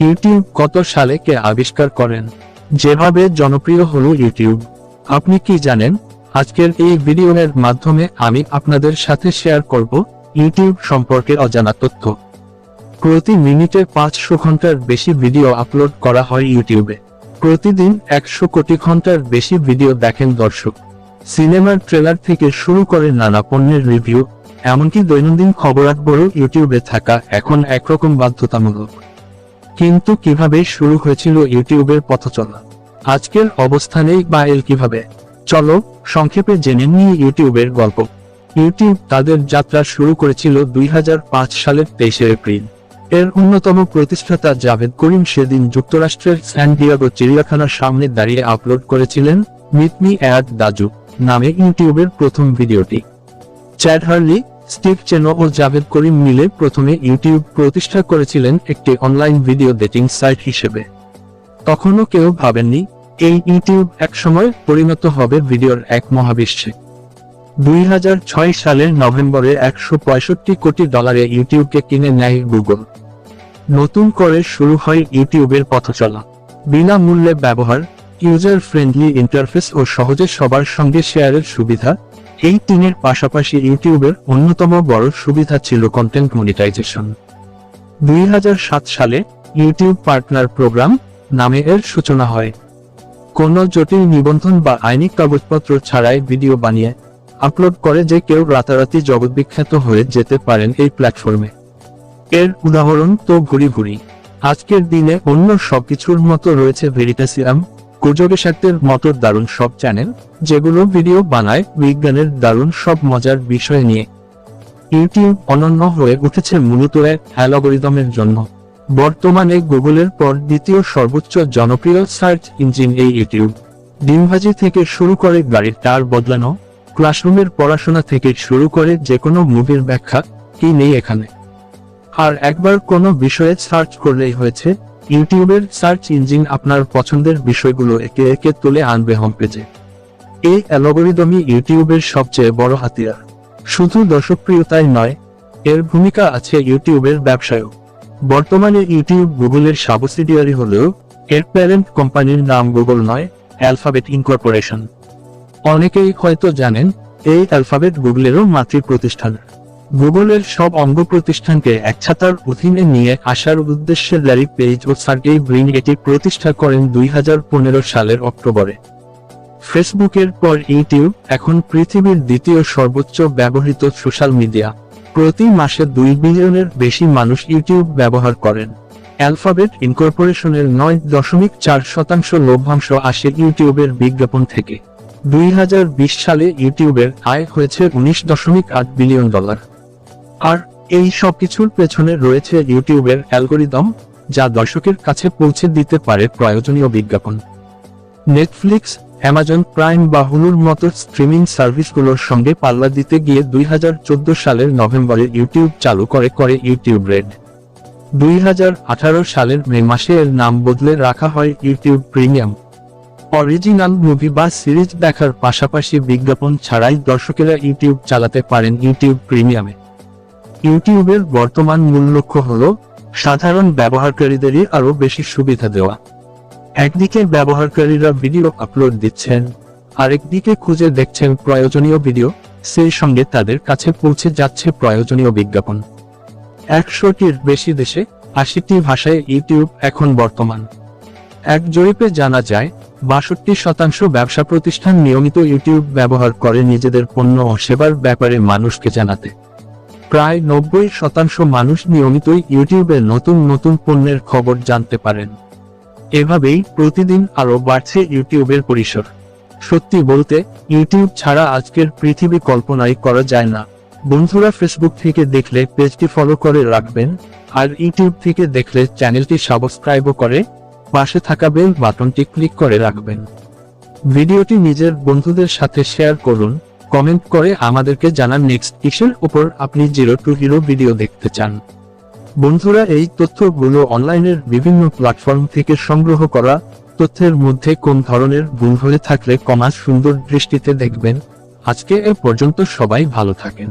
YouTube কত সালে কে আবিষ্কার করেন? যেভাবে জনপ্রিয় হলো ইউটিউব। আপনি কি জানেন? আজকের এই ভিডিওর মাধ্যমে আমি আপনাদের সাথে শেয়ার করব ইউটিউব সম্পর্কে অজানা তথ্য। প্রতি মিনিটে পাঁচশো ঘণ্টার বেশি ভিডিও আপলোড করা হয় ইউটিউবে। প্রতিদিন একশো কোটি ঘণ্টার বেশি ভিডিও দেখেন দর্শক। সিনেমার ট্রেলার থেকে শুরু করে নানা পণ্যের রিভিউ, এমনকি দৈনন্দিন খবরাখবরও ইউটিউবে থাকা এখন একরকম বাধ্যতামূলক। কিন্তু কীভাবে শুরু হয়েছিল ইউটিউবের পথ চলা আজকের অবস্থানেই বা এল কীভাবে? চলো সংক্ষেপে জেনে নিই ইউটিউবের গল্প। ইউটিউব তাদের যাত্রা শুরু করেছিল দুই সালের তেইশে এপ্রিল। এর অন্যতম প্রতিষ্ঠাতা জাভেদ করিম সেদিন যুক্তরাষ্ট্রের স্যান ডিয়াগো চিড়িয়াখানার সামনে দাঁড়িয়ে আপলোড করেছিলেন মিটমি অ্যাড দাজু নামে ইউটিউবের প্রথম ভিডিওটি। চ্যাড হার্লি স্টিভ চেনো ও জাভেদ করিম মিলে প্রথমে ইউটিউব প্রতিষ্ঠা করেছিলেন একটি অনলাইন ভিডিও ডেটিং সাইট হিসেবে। তখনও কেউ ভাবেননি, এই ইউটিউব একসময় পরিণত হবে ভিডিওর এক মহাবিশ্বে। দুই সালের নভেম্বরে একশো পঁয়ষট্টি কোটি ডলারে ইউটিউবকে কিনে নেয় গুগল। নতুন করে শুরু হয় ইউটিউবের পথ চলা বিনামূল্যে ব্যবহার ইউজার ফ্রেন্ডলি ইন্টারফেস ও সহজে সবার সঙ্গে শেয়ারের সুবিধা এই তিনের পাশাপাশি ইউটিউবের অন্যতম বড় সুবিধা ছিল কন্টেন্ট মনিটাইজেশন দুই সালে ইউটিউব পার্টনার প্রোগ্রাম নামে এর সূচনা হয়। কোনো জটিল নিবন্ধন বা আইনি কাগজপত্র ছাড়াই ভিডিও বানিয়ে আপলোড করে যে কেউ রাতারাতি জগৎবিখ্যাত হয়ে যেতে পারেন এই প্ল্যাটফর্মে এর উদাহরণ তো ঘুরি ঘুরি। আজকের দিনে অন্য সবকিছুর মতো রয়েছে ভেরিটাসিয়াম সাক্তের মতো দারুণ সব চ্যানেল যেগুলো ভিডিও বানায়, বিজ্ঞানের দারুণ সব মজার বিষয় নিয়ে। ইউটিউব অনন্য হয়ে উঠেছে মূলত এক জন্য। বর্তমানে গুগলের পর দ্বিতীয় সর্বোচ্চ জনপ্রিয় সার্চ ইঞ্জিন এই ইউটিউব ডিমভাজি থেকে শুরু করে গাড়ির টার বদলানো ক্লাসরুমের পড়াশোনা থেকে শুরু করে যে কোনো মুভির ব্যাখ্যা, কি নেই এখানে? আর একবার কোনো বিষয়ে সার্চ করলেই হয়েছে ইউটিউবের সার্চ ইঞ্জিন আপনার পছন্দের বিষয়গুলো একে একে তুলে আনবে হোম পেজে এই অ্যালগোরিদমই ইউটিউবের সবচেয়ে বড় হাতিয়ার। শুধু দর্শকপ্রিয়তাই নয়, এর ভূমিকা আছে ইউটিউবের ব্যবসায়ও। বর্তমানে ইউটিউব গুগলের সাবসিডিয়ারি হলেও এর প্যারেন্ট কোম্পানির নাম গুগল নয় অ্যালফাবেট ইনকর্পোরেশন অনেকেই হয়তো জানেন, এই অ্যালফাবেট গুগলেরও মাতৃ প্রতিষ্ঠান গুগলের সব অঙ্গ প্রতিষ্ঠানকে এক ছাতার অধীনে নিয়ে আসার উদ্দেশ্যে ল্যারি পেজ ও সার্গেই ব্রিন এটি প্রতিষ্ঠা করেন দুই হাজার পনেরো সালের অক্টোবরে। ফেসবুকের পর ইউটিউব, এখন পৃথিবীর দ্বিতীয় সর্বোচ্চ ব্যবহৃত সোশ্যাল মিডিয়া। প্রতি মাসে দুই বিলিয়নের বেশি মানুষ ইউটিউব ব্যবহার করেন। অ্যালফাবেট ইনকর্পোরেশনের নয় দশমিক চার শতাংশ লভ্যাংশ আসে ইউটিউবের বিজ্ঞাপন থেকে। দুই হাজার বিশ সালে ইউটিউবের আয় হয়েছে উনিশ দশমিক আট বিলিয়ন ডলার। আর এই সব কিছুর পেছনে রয়েছে ইউটিউবের অ্যালগোরিদম, যা দর্শকের কাছে পৌঁছে দিতে পারে প্রয়োজনীয় বিজ্ঞাপন। নেটফ্লিক্স, অ্যামাজন প্রাইম বা হুলুর মতো স্ট্রিমিং সার্ভিসগুলোর সঙ্গে পাল্লা দিতে গিয়ে দুই হাজার চোদ্দ সালের নভেম্বরে ইউটিউব চালু করে করে ইউটিউব রেড। দুই হাজার আঠারো সালের মে মাসে এর নাম বদলে রাখা হয় ইউটিউব প্রিমিয়াম। অরিজিনাল মুভি বা সিরিজ দেখার পাশাপাশি বিজ্ঞাপন ছাড়াই দর্শকেরা ইউটিউব চালাতে পারেন ইউটিউব প্রিমিয়ামে। ইউটিউবের বর্তমান মূল লক্ষ্য হল সাধারণ ব্যবহারকারীদেরই আরও বেশি সুবিধা দেওয়া। একদিকে ব্যবহারকারীরা ভিডিও আপলোড দিচ্ছেন, আরেকদিকে খুঁজে দেখছেন প্রয়োজনীয় ভিডিও, সেই সঙ্গে তাদের কাছে পৌঁছে যাচ্ছে প্রয়োজনীয় বিজ্ঞাপন। একশোটির বেশি দেশে আশিটি ভাষায় ইউটিউব এখন বর্তমান। এক জরিপে জানা যায়, বাষট্টি শতাংশ ব্যবসা প্রতিষ্ঠান নিয়মিত ইউটিউব ব্যবহার করে নিজেদের পণ্য ও সেবার ব্যাপারে মানুষকে জানাতে। প্রায় নব্বই শতাংশ মানুষ নিয়মিতই ইউটিউবে নতুন নতুন পণ্যের খবর জানতে পারেন। এভাবেই প্রতিদিন আরও বাড়ছে ইউটিউবের পরিসর। সত্যি বলতে, ইউটিউব ছাড়া আজকের পৃথিবী কল্পনাই করা যায় না। বন্ধুরা ফেসবুক থেকে দেখলে পেজটি ফলো করে রাখবেন, আর ইউটিউব থেকে দেখলে চ্যানেলটি সাবস্ক্রাইবও করে, পাশে থাকা বেল বাটনটি ক্লিক করে রাখবেন। ভিডিওটি নিজের বন্ধুদের সাথে শেয়ার করুন কমেন্ট করে আমাদেরকে জানান নেক্সট কিসের উপর আপনি জিরো টু হিরো ভিডিও দেখতে চান। বন্ধুরা, এই তথ্যগুলো অনলাইনের বিভিন্ন প্ল্যাটফর্ম থেকে সংগ্রহ করা, তথ্যের মধ্যে কোন ধরনের ভুল হয়ে থাকলে কমাস সুন্দর দৃষ্টিতে দেখবেন। আজকে এ পর্যন্ত সবাই ভালো থাকেন।